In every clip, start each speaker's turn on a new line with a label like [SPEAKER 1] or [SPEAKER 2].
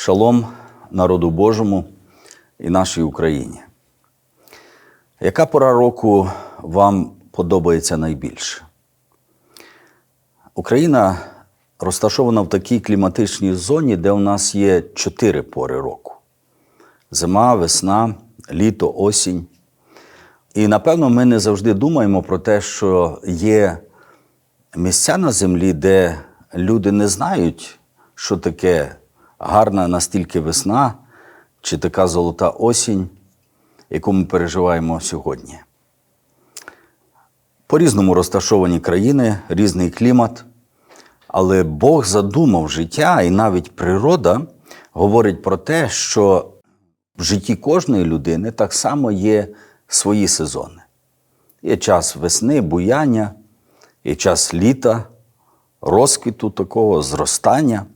[SPEAKER 1] Шалом народу Божому і нашій Україні. Яка пора року вам подобається найбільше? Україна розташована в такій кліматичній зоні, де у нас є чотири пори року: зима, весна, літо, осінь. І напевно ми не завжди думаємо про те, що є місця на землі, де люди не знають, що таке гарна настільки весна чи така золота осінь, яку ми переживаємо сьогодні. По-різному розташовані країни, різний клімат, але Бог задумав життя і навіть природа говорить про те, що в житті кожної людини так само є свої сезони. Є час весни, буяння, є час літа, розквіту такого, зростання,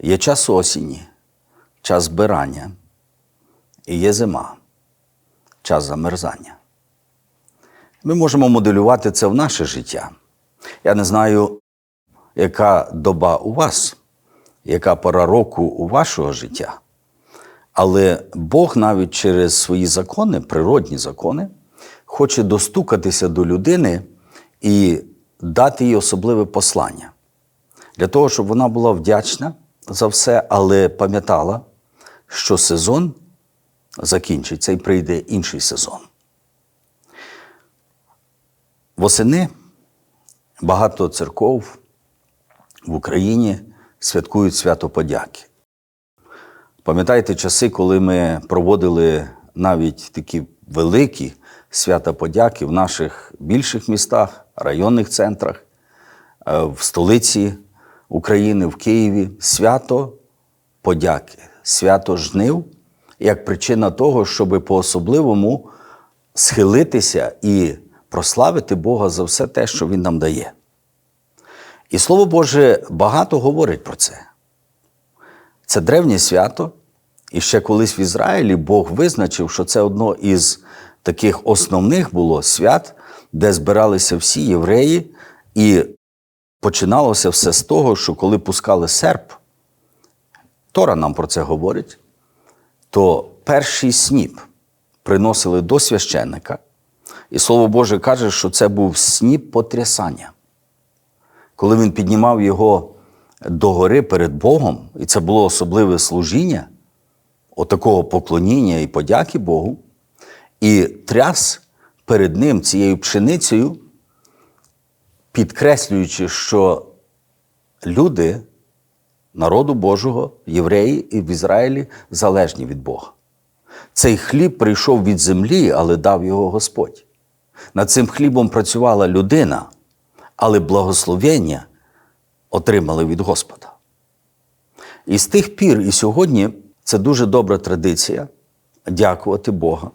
[SPEAKER 1] є час осені, час збирання, і є зима, час замерзання. Ми можемо моделювати це в наше життя. Я не знаю, яка доба у вас, яка пора року у вашого життя. Але Бог навіть через свої закони, природні закони, хоче достукатися до людини і дати їй особливе послання. Для того, щоб вона була вдячна за все, але пам'ятала, що сезон закінчиться і прийде інший сезон. Восени багато церков в Україні святкують свято подяки. Пам'ятаєте часи, коли ми проводили навіть такі великі свята подяки в наших більших містах, районних центрах, е, в столиці України, в Києві свято подяки, свято жнив як причина того, щоб по-особливому схилитися і прославити Бога за все те, що Він нам дає. І Слово Боже багато говорить про це. Це древнє свято, і ще колись в Ізраїлі Бог визначив, що це одно із таких основних було свят, де збиралися всі євреї, і починалося все з того, що коли пускали серп, Тора нам про це говорить, то перший сніп приносили до священника, і Слово Боже каже, що це був сніп потрясання. Коли він піднімав його догори перед Богом, і це було особливе служіння, отакого поклоніння і подяки Богу, і тряс перед ним цією пшеницею, підкреслюючи, що люди народу Божого, євреї і в Ізраїлі залежні від Бога. Цей хліб прийшов від землі, але дав його Господь. Над цим хлібом працювала людина, але благословення отримали від Господа. І з тих пір і сьогодні це дуже добра традиція дякувати Бога.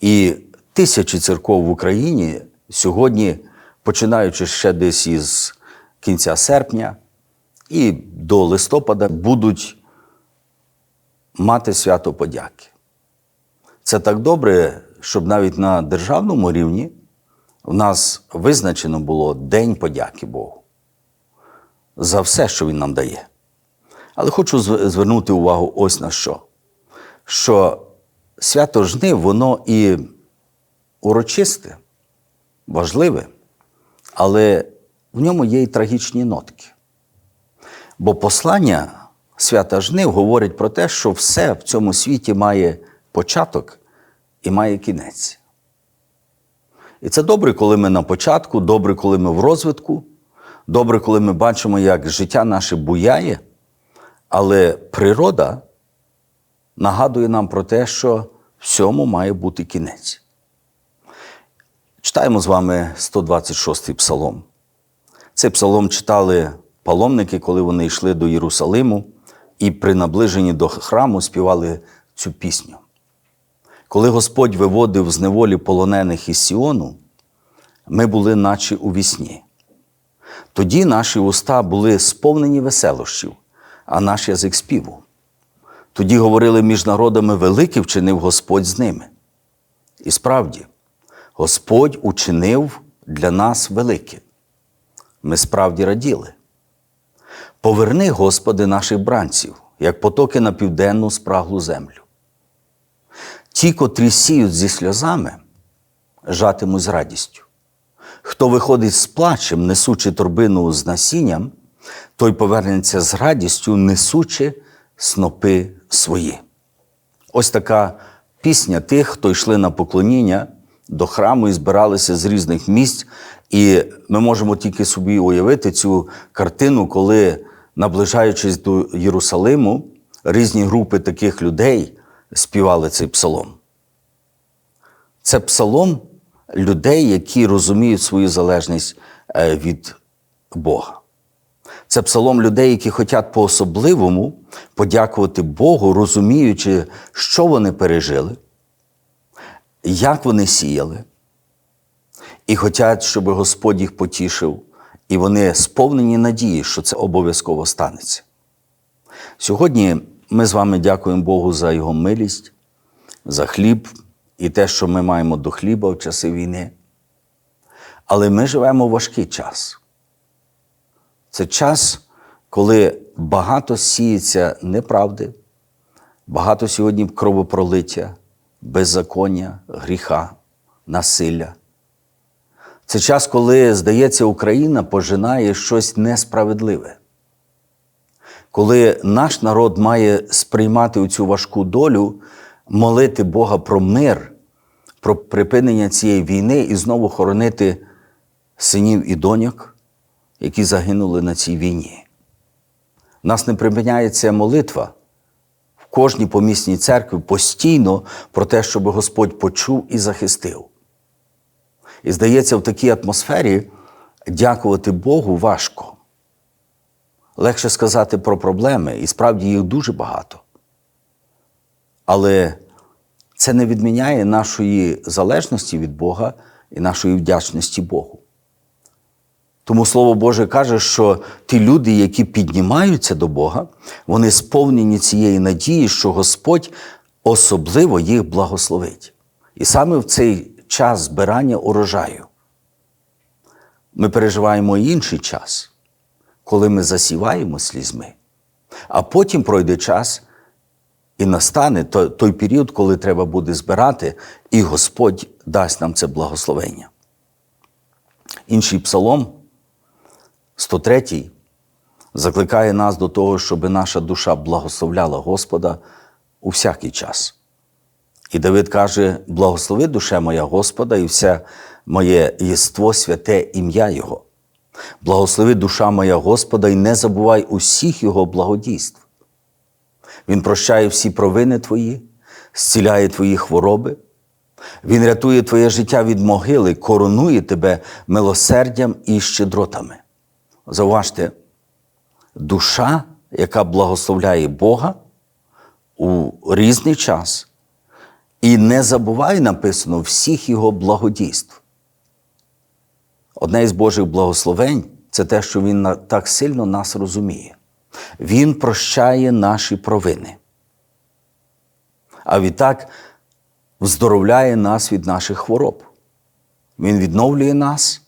[SPEAKER 1] І тисячі церков в Україні сьогодні, починаючи ще десь із кінця серпня і до листопада, будуть мати свято подяки. Це так добре, щоб навіть на державному рівні в нас визначено було День подяки Богу за все, що Він нам дає. Але хочу звернути увагу ось на що. Що свято жнив, воно і урочисте, важливе, але в ньому є і трагічні нотки. Бо послання свята жнив говорить про те, що все в цьому світі має початок і має кінець. І це добре, коли ми на початку, добре, коли ми в розвитку, добре, коли ми бачимо, як життя наше буяє, але природа нагадує нам про те, що всьому має бути кінець. Читаємо з вами 126-й псалом. Цей псалом читали паломники, коли вони йшли до Єрусалиму і при наближенні до храму співали цю пісню. Коли Господь виводив з неволі полонених із Сіону, ми були наче у вісні. Тоді наші уста були сповнені веселощів, а наш язик співу. Тоді говорили між народами великий вчинив Господь з ними. І справді, Господь учинив для нас велике. Ми справді раділи. Поверни, Господи, наших бранців, як потоки на південну спраглу землю. Ті, котрі сіють зі сльозами, жатимуть з радістю. Хто виходить з плачем, несучи торбину з насінням, той повернеться з радістю, несучи снопи свої. Ось така пісня тих, хто йшли на поклоніння до храму і збиралися з різних місць. І ми можемо тільки собі уявити цю картину, коли, наближаючись до Єрусалиму, різні групи таких людей співали цей псалом. Це псалом людей, які розуміють свою залежність е, від Бога. Це псалом людей, які хочуть по-особливому подякувати Богу, розуміючи, що вони пережили, як вони сіяли, і хочуть, щоб Господь їх потішив, і вони сповнені надії, що це обов'язково станеться. Сьогодні ми з вами дякуємо Богу за Його милість, за хліб і те, що ми маємо до хліба в часи війни. Але ми живемо в важкий час. Це час, коли багато сіється неправди, багато сьогодні кровопролиття, беззаконня, гріха, насилля. Це час, коли, здається, Україна пожинає щось несправедливе. Коли наш народ має сприймати цю важку долю, молити Бога про мир, про припинення цієї війни і знову хоронити синів і доньок, які загинули на цій війні. Нас не припиняється молитва кожній помісній церкві постійно про те, щоб Господь почув і захистив. І здається, в такій атмосфері дякувати Богу важко. Легше сказати про проблеми, і справді їх дуже багато. Але це не відміняє нашої залежності від Бога і нашої вдячності Богу. Тому Слово Боже каже, що ті люди, які піднімаються до Бога, вони сповнені цієї надії, що Господь особливо їх благословить. І саме в цей час збирання урожаю ми переживаємо інший час, коли ми засіваємо слізьми, а потім пройде час і настане той період, коли треба буде збирати, і Господь дасть нам це благословення. Інший псалом. 103 закликає нас до того, щоб наша душа благословляла Господа у всякий час. І Давид каже: благослови душе моя Господа, і все моє єство святе ім'я Його. Благослови душа моя Господа, і не забувай усіх Його благодійств. Він прощає всі провини твої, зціляє твої хвороби. Він рятує твоє життя від могили, коронує тебе милосердям і щедротами. Зауважте, душа, яка благословляє Бога у різний час, і не забуває написано всіх Його благодійств. Одне із Божих благословень це те, що Він так сильно нас розуміє. Він прощає наші провини. А відтак вздоровляє нас від наших хвороб. Він відновлює нас,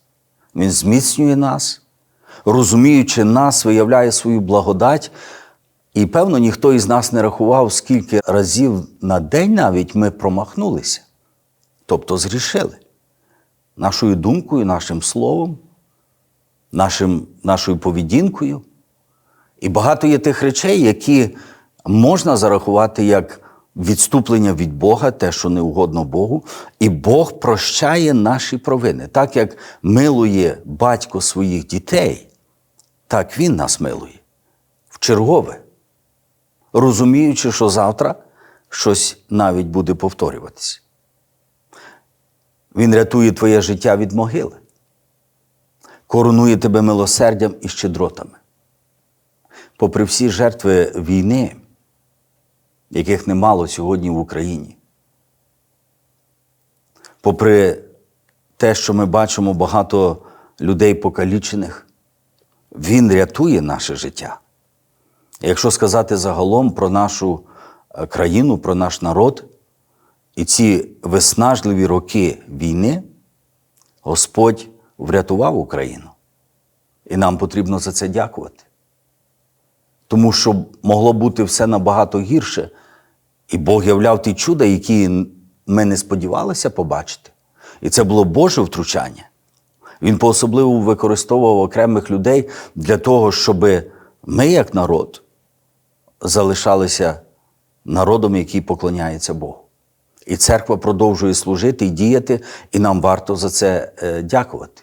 [SPEAKER 1] Він зміцнює нас розуміючи нас, виявляє свою благодать. І, певно, ніхто із нас не рахував, скільки разів на день навіть ми промахнулися, тобто зрішили нашою думкою, нашим словом, нашим, нашою поведінкою. І багато є тих речей, які можна зарахувати як відступлення від Бога, те, що не угодно Богу, і Бог прощає наші провини, так як милує батько своїх дітей. Так Він нас милує в чергове, розуміючи, що завтра щось навіть буде повторюватися. Він рятує твоє життя від могили, коронує тебе милосердям і щедротами. Попри всі жертви війни, яких немало сьогодні в Україні, попри те, що ми бачимо багато людей покалічених, він рятує наше життя. Якщо сказати загалом про нашу е, країну, про наш народ і ці виснажливі роки війни, Господь врятував Україну. І нам потрібно за це дякувати. тому що могло бути все набагато гірше. І Бог являв ті чуда, які ми не сподівалися побачити. І це було Боже втручання. Він по-особливо використовував окремих людей для того, щоб ми, як народ, залишалися народом, який поклоняється Богу. І церква продовжує служити і діяти, і нам варто за це е, дякувати.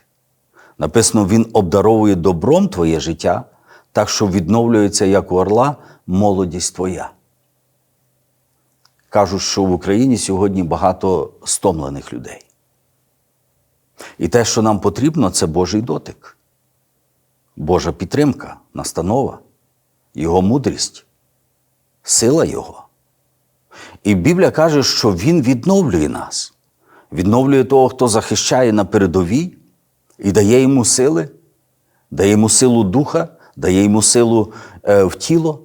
[SPEAKER 1] Написано, Він обдаровує добром твоє життя, так що відновлюється, як у орла, молодість твоя. Кажуть, що в Україні сьогодні багато стомлених людей. І те, що нам потрібно, це Божий дотик, Божа підтримка, настанова, Його мудрість, сила Його. І Біблія каже, що Він відновлює нас, відновлює того, хто захищає на передовій і дає йому сили, дає йому силу духа, дає йому силу е, в тіло,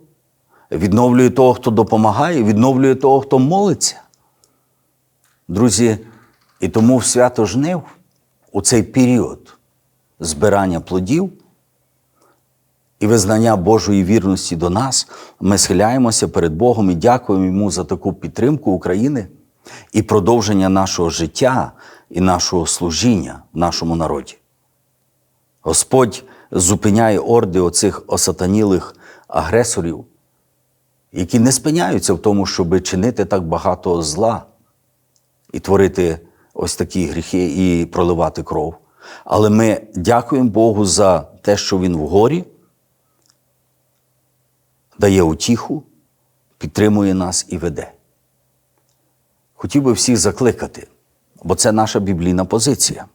[SPEAKER 1] відновлює того, хто допомагає, відновлює того, хто молиться. Друзі, і тому в свято жнив у цей період збирання плодів і визнання Божої вірності до нас, ми схиляємося перед Богом і дякуємо Йому за таку підтримку України і продовження нашого життя і нашого служіння в нашому народі. Господь зупиняє орди оцих осатанілих агресорів, які не спиняються в тому, щоб чинити так багато зла і творити ось такі гріхи і проливати кров. Але ми дякуємо Богу за те, що Він вгорі дає утіху, підтримує нас і веде. Хотів би всіх закликати, бо це наша біблійна позиція.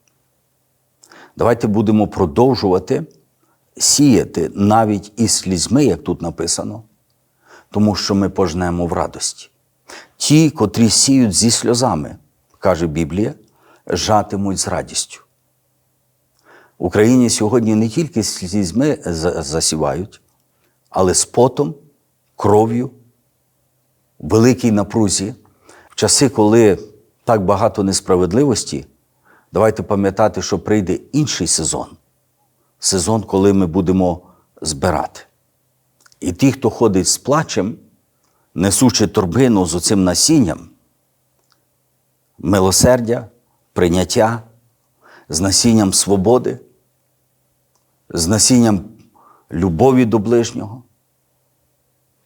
[SPEAKER 1] Давайте будемо продовжувати сіяти навіть із слізьми, як тут написано, тому що ми пожнемо в радості. Ті, котрі сіють зі сльозами, каже Біблія, жатимуть з радістю. В Україні сьогодні не тільки слізьми засівають, але з потом, кров'ю, великій напрузі, в часи, коли так багато несправедливості, давайте пам'ятати, що прийде інший сезон сезон, коли ми будемо збирати. І ті, хто ходить з плачем, несучи торбину з оцим насінням, милосердя, прийняття, з насінням свободи, з насінням любові до ближнього,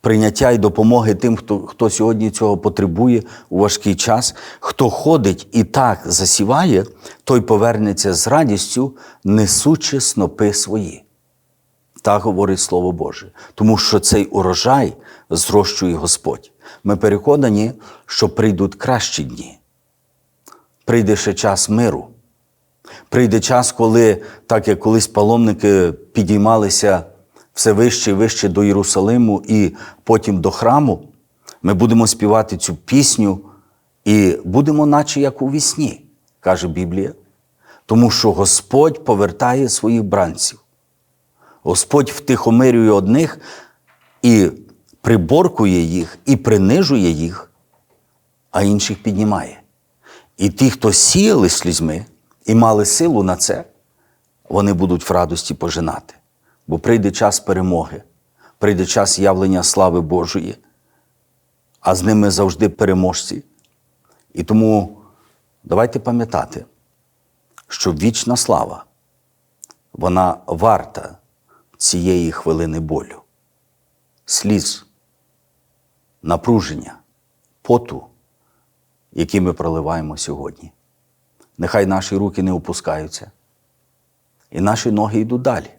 [SPEAKER 1] прийняття і допомоги тим, хто, хто сьогодні цього потребує у важкий час, хто ходить і так засіває, той повернеться з радістю, несучи снопи свої. Так говорить Слово Боже, тому що цей урожай зрощує Господь. Ми переконані, що прийдуть кращі дні. Прийде ще час миру. Прийде час, коли, так як колись паломники підіймалися все вище і вище до Єрусалиму і потім до храму, ми будемо співати цю пісню і будемо, наче як у вісні, каже Біблія, тому що Господь повертає своїх бранців. Господь втихомирює одних і приборкує їх, і принижує їх, а інших піднімає. І ті, хто сіяли слізьми і мали силу на це, вони будуть в радості пожинати. Бо прийде час перемоги, прийде час явлення слави Божої, а з ними завжди переможці. І тому давайте пам'ятати, що вічна слава, вона варта цієї хвилини болю, сліз, напруження, поту, які ми проливаємо сьогодні. Нехай наші руки не опускаються, і наші ноги йдуть далі.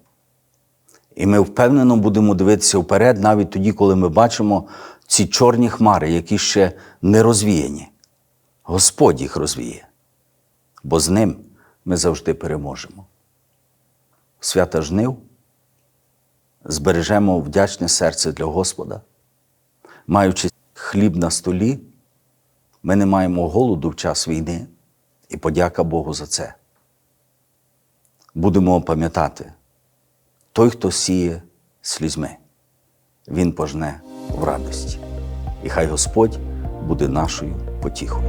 [SPEAKER 1] І ми впевнено будемо дивитися вперед, навіть тоді, коли ми бачимо ці чорні хмари, які ще не розвіяні. Господь їх розвіє, бо з ним ми завжди переможемо. Свята жнив, збережемо вдячне серце для Господа, маючи хліб на столі, ми не маємо голоду в час війни і подяка Богу за це. Будемо пам'ятати. Той, хто сіє слізьми, він пожне в радості. І хай Господь буде нашою потіхою.